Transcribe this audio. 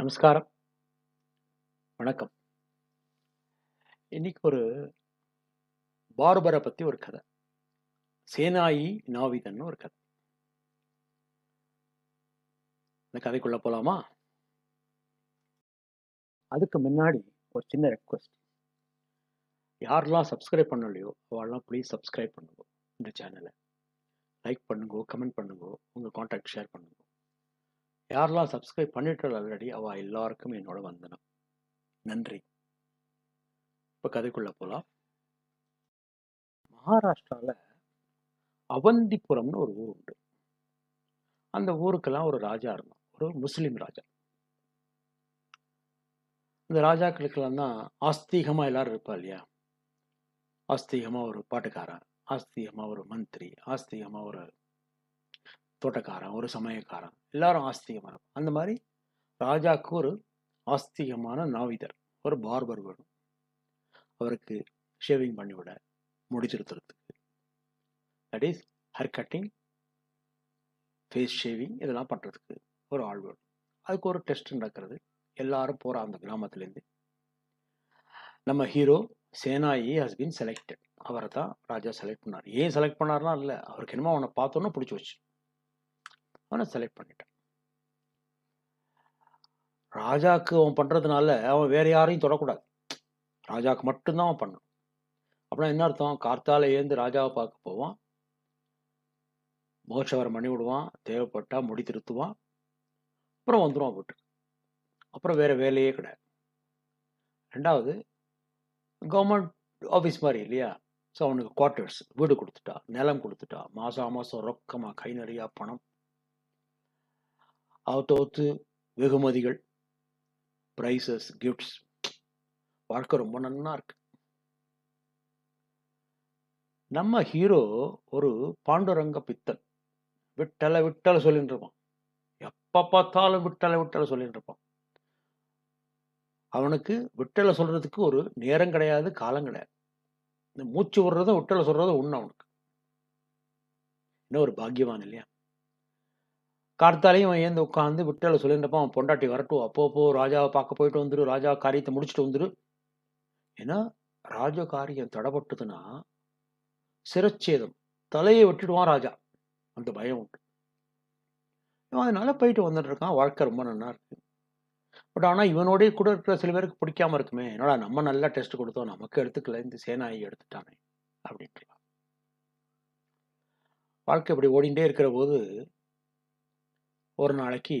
நமஸ்காரம். வணக்கம். இன்னைக்கு ஒரு பார்பரை பற்றி ஒரு கதை. சேனாயி நாவிதன் ஒரு கதை. இந்த கதைக்குள்ள போலாமா? அதுக்கு முன்னாடி ஒரு சின்ன ரெக்வஸ்ட் யாரெல்லாம் சப்ஸ்கிரைப் பண்ணலையோ, அவெல்லாம் ப்ளீஸ் சப்ஸ்கிரைப் பண்ணுங்க இந்த சேனலை லைக் பண்ணுங்க, கமெண்ட் பண்ணுங்க, உங்கள் கான்டாக்ட் ஷேர் பண்ணுங்க. யாரெல்லாம் சப்ஸ்கிரைப் பண்ணிட்டு ஆல்ரெடி அவ எல்லாருக்கும் என்னோட வந்தனம். நன்றி. இப்ப கதைக்குள்ள போலாம். மகாராஷ்டிராவில் அவந்திபுரம்னு ஒரு ஊர் உண்டு. அந்த ஊருக்கெல்லாம் ஒரு ராஜா இருந்தான். ஒரு முஸ்லீம் ராஜா. இந்த ராஜாக்களுக்கெல்லாம் தான் ஆஸ்தீகமாக எல்லாரும் இருப்பா இல்லையா? ஆஸ்தீகமாக ஒரு பாட்டுக்காரன், ஆஸ்தீகமாக ஒரு மந்திரி, ஆஸ்தீகமாக ஒரு தோட்டக்காரன், ஒரு சமயக்காரன். எல்லாரும் ஆஸ்திகமான அந்த மாதிரி ராஜாவுக்கு ஒரு ஆஸ்திகமான நாவிதர், ஒரு பார்பர் வேணும். அவருக்கு ஷேவிங் பண்ணிவிட, முடிச்சிருத்துறதுக்கு that is hair cutting, face shaving இதெல்லாம் பண்ணுறதுக்கு ஒரு ஆள் வேணும். அதுக்கு ஒரு டெஸ்ட் நடக்கிறது. எல்லாரும் போறா அந்த கிராமத்துலேருந்து நம்ம ஹீரோ சேனாயி ஹஸ் பீன் செலக்டட். அவரை தான் ராஜா செலக்ட் பண்ணார் ஏன் செலக்ட் பண்ணாருன்னா இல்லை அவருக்கு என்னமோ அவனை பார்த்தோன்னே பிடிச்சி வச்சு அவன செலக்ட் பண்ணிட்டான். ராஜாக்கு அவன் பண்றதுனால, அவன் வேற யாரையும் தொடக்கூடாது. ராஜாக்கு மட்டும் தான் அவன் பண்ணணும். அப்படின்னா என்ன அர்த்தம்? கார்த்தால ஏந்து ராஜாவை பார்க்க போவான். முகச்சவரம் பண்ணி விடுவான். தேவைப்பட்டா முடி திருத்துவான். அப்புறம் வந்துருவான் வீட்டுக்கு. அப்புறம் வேற வேலையே கிடையாது. ரெண்டாவது கவர்மெண்ட் ஆஃபீஸ் மாதிரி இல்லையா? ஸோ அவனுக்கு குவார்ட்டர்ஸ் வீடு கொடுத்துட்டா நிலம் குடுத்துட்டா, மாதம் மாசம் ரொக்கமா கை நிறையா பணம். அவத்தோத்து வெகுமதிகள், ப்ரைஸஸ் கிஃப்ட்ஸ். வாழ்க்கை ரொம்ப நன்னா இருக்கு. நம்ம ஹீரோ ஒரு பாண்டுரங்க பித்தன். விட்டலை விட்டலை சொல்லிட்டு இருப்பான். எப்போ பார்த்தாலும் விட்டலை விட்டலை சொல்லின்னு இருப்பான். அவனுக்கு விட்டலை சொல்றதுக்கு ஒரு நேரம் கிடையாது, காலம் கிடையாது. இந்த மூச்சு விடுறதும், விட்டலை சொல்றதும் ஒன்று அவனுக்கு. இன்னும் ஒரு பாக்கியவான் இல்லையா? கார்த்தாலையும் ஏந்து உட்காந்து விட்டால விட்டல அவன் பொண்டாட்டி வரட்டும். அப்போ அப்போ பார்க்க போயிட்டு வந்துரு. ராஜா காரியத்தை முடிச்சுட்டு வந்துரு. ஏன்னா, ராஜ காரியம் தடப்பட்டதுன்னா, சிரச்சேதம். தலையை வெட்டிடுவான் ராஜா. அந்த பயம் உண்டு. அதனால போயிட்டு வந்துட்டு இருக்கான். வாழ்க்கை ரொம்ப நல்லா இருக்கு. பட் ஆனால் இவனோடய கூட இருக்கிற சில பேருக்கு பிடிக்காம இருக்குமே. என்னடா நம்ம நல்லா டெஸ்ட் கொடுத்தோம் நமக்கு எடுத்துக்கல. இந்த சேனாயி எடுத்துட்டானே! அப்படின்ட்டு. வாழ்க்கை இப்படி ஓடிண்டே இருக்கிறபோது, ஒரு நாளைக்கு